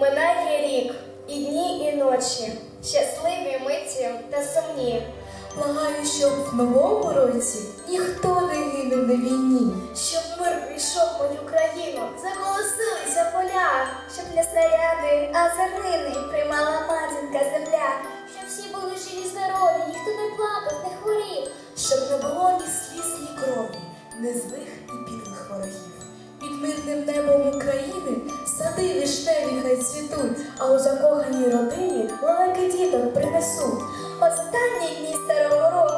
Минає рік, і дні, і ночі, щасливі миті та сумні. Благаю, щоб в новому році ніхто не гинув на війні. Щоб мир прийшов мою країну, заголосилися поля, щоб не снаряди, а зернини приймала матінка земля, щоб всі були живі, здорові, ніхто не плакав, не хворів. Щоб не було ні сліз, ні крові, ні злих і підлих ворогів. Під мирним небом України сади віштеві хай цвітуть, а у закоханій родині лайки діток принесуть. Останні дні старого